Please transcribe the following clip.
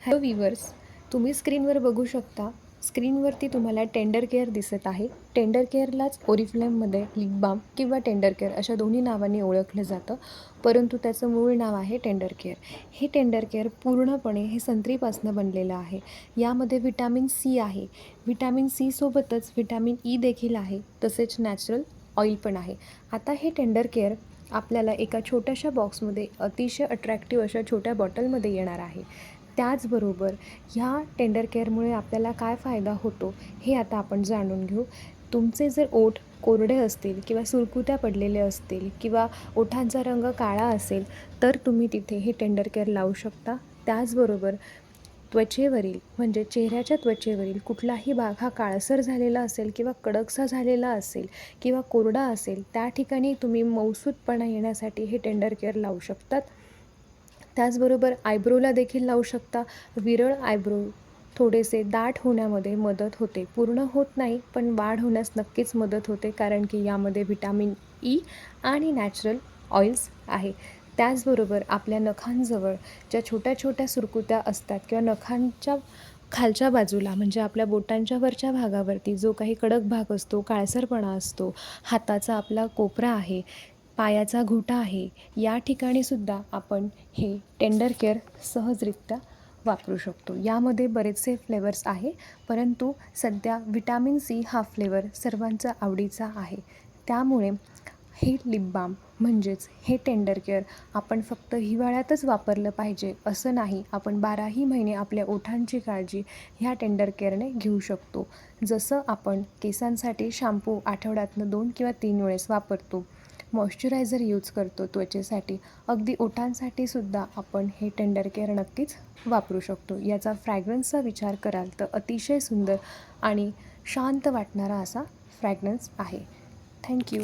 Hello weavers तुम्ही स्क्रीनवर बघू शकता स्क्रीनवरती तुम्हाला टेंडर केअर दिसत आहे. टेंडर केअरलाच ओरिफ्लेममध्ये लिप बाम किंवा टेंडर केअर अशा दोन्ही नावांनी ओळखलं जातं परंतु त्याचं मूळ नाव आहे टेंडर केअर. हे टेंडर केअर पूर्णपणे हे संत्रीपासनं बनलेलं आहे. यामध्ये व्हिटॅमिन सी आहे. व्हिटॅमिन सी सोबतच ई देखील आहे तसेच नॅचरल ऑइल पण आहे. आता हे टेंडर केअर आपल्याला एका छोट्याशा बॉक्समध्ये अतिशय अट्रॅक्टिव्ह अशा छोट्या बॉटलमध्ये येणार आहे. त्याचबरोबर ह्या टेंडर केअरमुळे आपल्याला काय फायदा होतो हे आता आपण जाणून घेऊ. तुमचे जर ओठ कोरडे असतील किंवा सुरकुत्या पडलेले असतील किंवा ओठांचा रंग काळा असेल तर तुम्ही तिथे हे टेंडर केअर लावू शकता. त्याचबरोबर त्वचेवरील म्हणजे चेहऱ्याच्या त्वचेवरील कुठलाही भाग हा काळसर झालेला असेल किंवा कडकसा झालेला असेल किंवा कोरडा असेल त्या ठिकाणी तुम्ही मौसूदपणा येण्यासाठी हे टेंडर केअर लावू शकतात. त्याचबरोबर आयब्रोला देखील लावू शकता. विरळ आयब्रो थोडेसे दाट होण्यामध्ये मदत होते. पूर्ण होत नाही पण वाढ होण्यास नक्कीच मदत होते कारण की यामध्ये व्हिटॅमिन ई आणि नॅचरल ऑइल्स आहे. त्याचबरोबर आपल्या नखांजवळ ज्या छोट्या छोट्या सुरकुत्या असतात किंवा नखांच्या खालच्या बाजूला म्हणजे आपल्या बोटांच्या वरच्या भागावरती जो काही कडक भाग असतो काळसरपणा असतो हाताचा आपला कोपरा आहे पायाचा घोटा आहे. या ठिकाणी सुद्धा आपण हे टेंडर केअर सहजरित्या वापरू शकतो. यामध्ये बरेचसे फ्लेवर्स आहे परंतु सध्या विटॅमिन सी हा फ्लेवर सर्वांचा आवडीचा आहे. त्यामुळे हे लिप बाम म्हणजेच हे टेंडर केअर आपण फक्त हिवाळ्यातच वापरलं पाहिजे असं नाही. आपण बाराही महिने आपल्या ओठांची काळजी ह्या टेंडर केअरने घेऊ शकतो. जसं आपण केसांसाठी शॅम्पू आठवड्यातनं दोन किंवा तीन वेळेस वापरतो. मॉइश्चरायझर यूज करतो त्वचेसाठी. अगदी ओठांसाठी सुद्धा आपण हे टेंडर केअर नक्कीच वापरू शकतो. याचा फ्रॅग्रन्सचा विचार कराल तर अतिशय सुंदर आणि शांत वाटणारा असा फ्रॅग्रन्स आहे. थँक्यू